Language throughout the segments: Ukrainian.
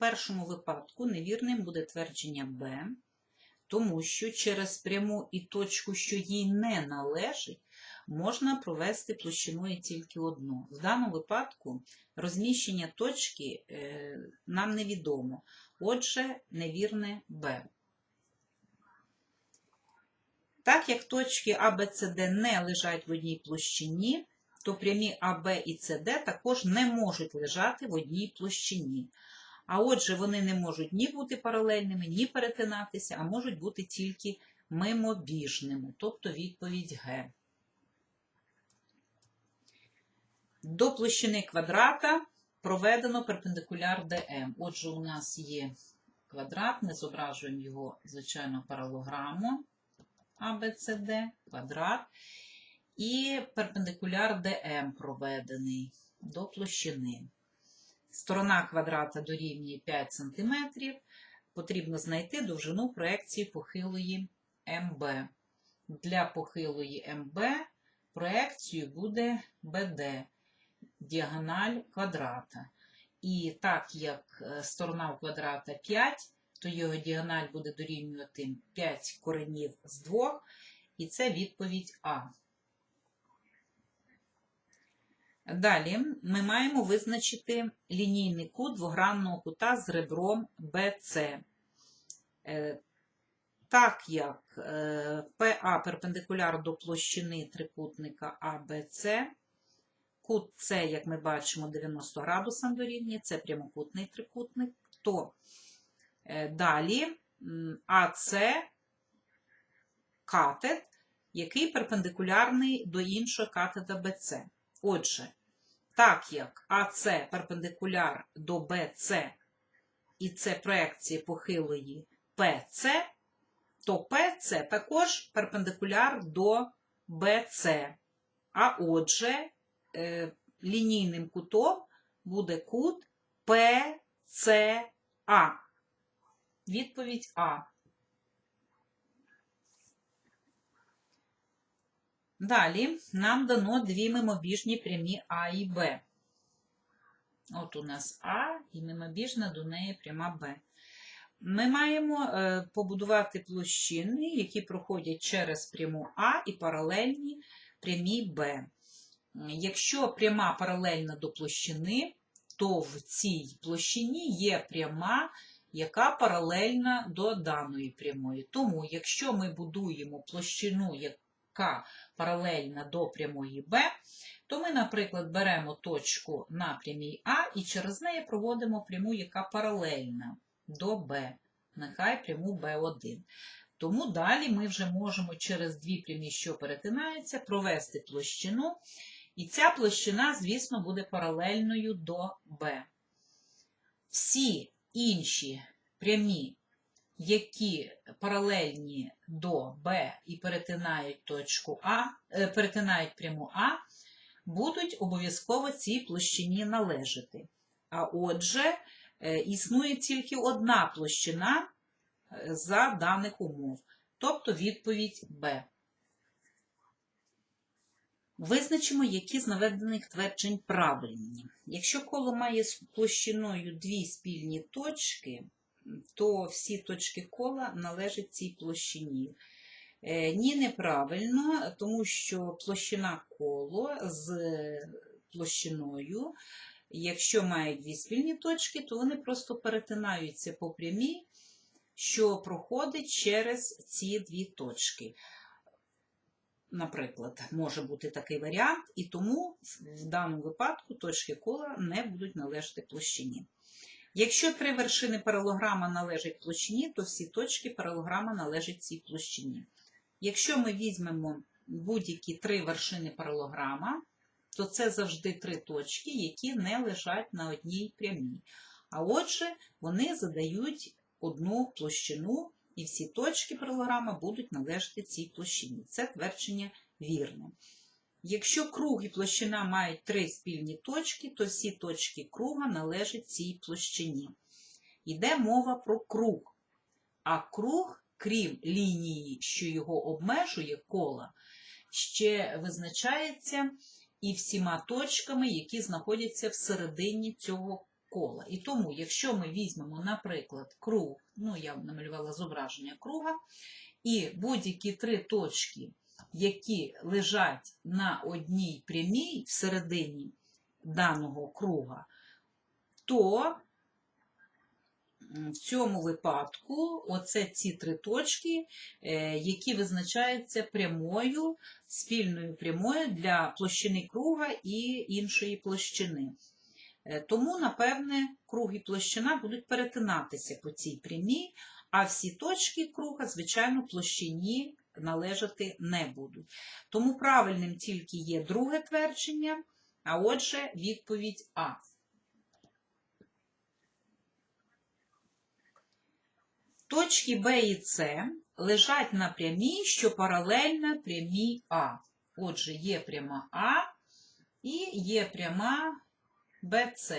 першому випадку невірним буде твердження Б, тому що через пряму і точку, що їй не належить, можна провести площиною тільки одну. В даному випадку розміщення точки е, нам невідомо. Отже, невірне Б. Так як точки А, Б, С, Д не лежать в одній площині, то прямі АБ і СД також не можуть лежати в одній площині. А отже, вони не можуть ні бути паралельними, ні перетинатися, а можуть бути тільки мимобіжними, тобто відповідь Г. До площини квадрата проведено перпендикуляр ДМ. Отже, у нас є квадрат, ми зображуємо його, звичайно, паралограму ABCD, квадрат, і перпендикуляр ДМ проведений до площини. Сторона квадрата дорівнює 5 см. Потрібно знайти довжину проекції похилої МБ. Для похилої МБ проекцією буде БД, діагональ квадрата. І так як е, сторона у квадрата 5, то його діагональ буде дорівнювати 5 коренів з 2, і це відповідь А. Далі ми маємо визначити лінійний кут двогранного кута з ребром BC. Е, Так як е, ПА перпендикуляр до площини трикутника ABC, кут С, як ми бачимо, 90 градусам дорівнює, це прямокутний трикутник, то е, далі АС катет, який перпендикулярний до іншого катета BC. Отже, так як АС перпендикуляр до BC і це проекція похилої PC, то PC також перпендикуляр до BC. А отже, е, лінійним кутом буде кут PCA. Відповідь А. Далі нам дано дві мимобіжні прямі А і Б. От у нас А і мимобіжна до неї пряма Б. Ми маємо е, побудувати площини, які проходять через пряму А і паралельні прямі Б. Якщо пряма паралельна до площини, то в цій площині є пряма, яка паралельна до даної прямої. Тому, якщо ми будуємо площину, яка паралельна до прямої Б, то ми, наприклад, беремо точку на прямій А і через неї проводимо пряму, яка паралельна до Б. Нехай пряму B1. Тому далі ми вже можемо через дві прямі, що перетинаються, провести площину. І ця площина, звісно, буде паралельною до Б. Всі інші прямі, які паралельні до Б і перетинають точку А, е, перетинають пряму А, будуть обов'язково цій площині належати. А отже, е, існує тільки одна площина е, за даних умов, тобто відповідь Б. Визначимо, які з наведених тверджень правильні. Якщо коло має з площиною дві спільні точки, то всі точки кола належать цій площині. Е, Ні, неправильно, тому що площина коло з площиною, якщо мають дві спільні точки, то вони просто перетинаються по прямій, що проходить через ці дві точки. Наприклад, може бути такий варіант, і тому в даному випадку точки кола не будуть належати площині. Якщо три вершини паралограма належать площині, то всі точки паралограма належать цій площині. Якщо ми візьмемо будь-які три вершини паралограма, то це завжди три точки, які не лежать на одній прямій. А отже, вони задають одну площину, і всі точки паралограма будуть належати цій площині. Це твердження вірне. Якщо круг і площина мають три спільні точки, то всі точки круга належать цій площині. Йде мова про круг. А круг, крім лінії, що його обмежує кола, ще визначається і всіма точками, які знаходяться всередині цього кола. І тому, якщо ми візьмемо, наприклад, круг, ну я намалювала зображення круга, і будь-які три точки, які лежать на одній прямій всередині даного круга, то в цьому випадку оце ці три точки, е, які визначаються прямою, спільною прямою для площини круга і іншої площини. Е, Тому, напевне, круг і площина будуть перетинатися по цій прямій, а всі точки круга, звичайно, площині належати не будуть. Тому правильним тільки є друге твердження, а отже, відповідь А. Точки Б і С лежать на прямій, що паралельна прямій А. Отже, є пряма А і є пряма БЦ,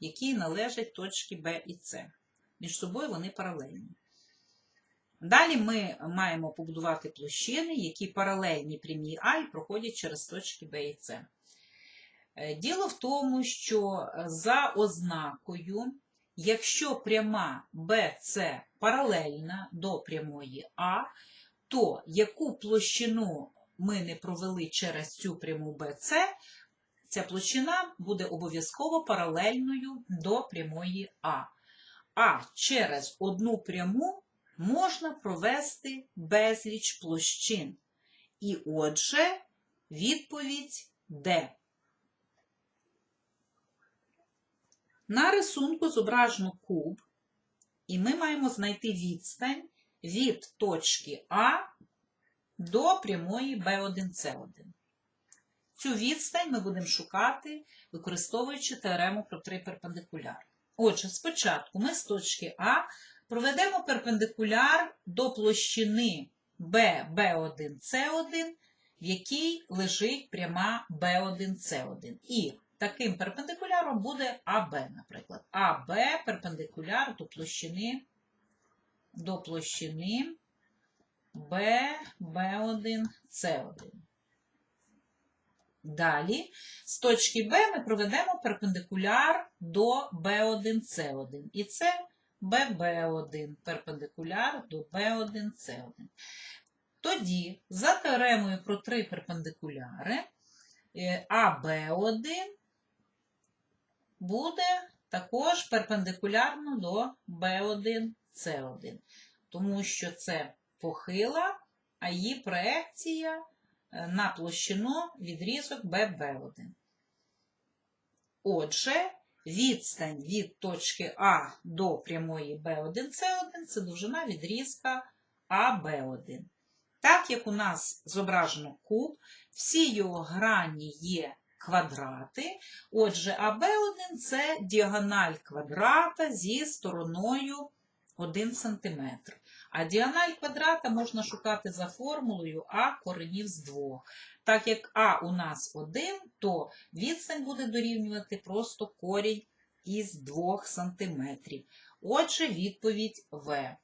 які належать точки Б і С. Між собою вони паралельні. Далі ми маємо побудувати площини, які паралельні прямій А і проходять через точки Б і С. Е, Діло в тому, що за ознакою, якщо пряма BC паралельна до прямої А, то яку площину ми не провели через цю пряму BC, ця площина буде обов'язково паралельною до прямої А. А через одну пряму можна провести безліч площин. І отже, відповідь Д. На рисунку зображено куб, і ми маємо знайти відстань від точки А до прямої B1C1. Цю відстань ми будемо шукати, використовуючи теорему про три перпендикуляри. Отже, спочатку ми з точки А проведемо перпендикуляр до площини B, B1C1, в якій лежить пряма B1C1. І таким перпендикуляром буде АБ, наприклад. АБ перпендикуляр до площини, до площини B, B1C1. Далі, з точки Б ми проведемо перпендикуляр до B1C1. І це BB1, перпендикуляр до B1C1. Тоді, за теоремою про три перпендикуляри, е, АБ1 буде також перпендикулярно до B1C1, тому що це похила, а її проекція е, на площину відрізок BB1. Отже, відстань від точки А до прямої B1C1 це довжина відрізка АБ1. Так як у нас зображено куб, всі його грані є квадрати. Отже, АБ1 це діагональ квадрата зі стороною 1 см. А діональ квадрата можна шукати за формулою А коренів з 2. Так як А у нас 1, то відстань буде дорівнювати просто корінь із 2 см. Отже, відповідь В.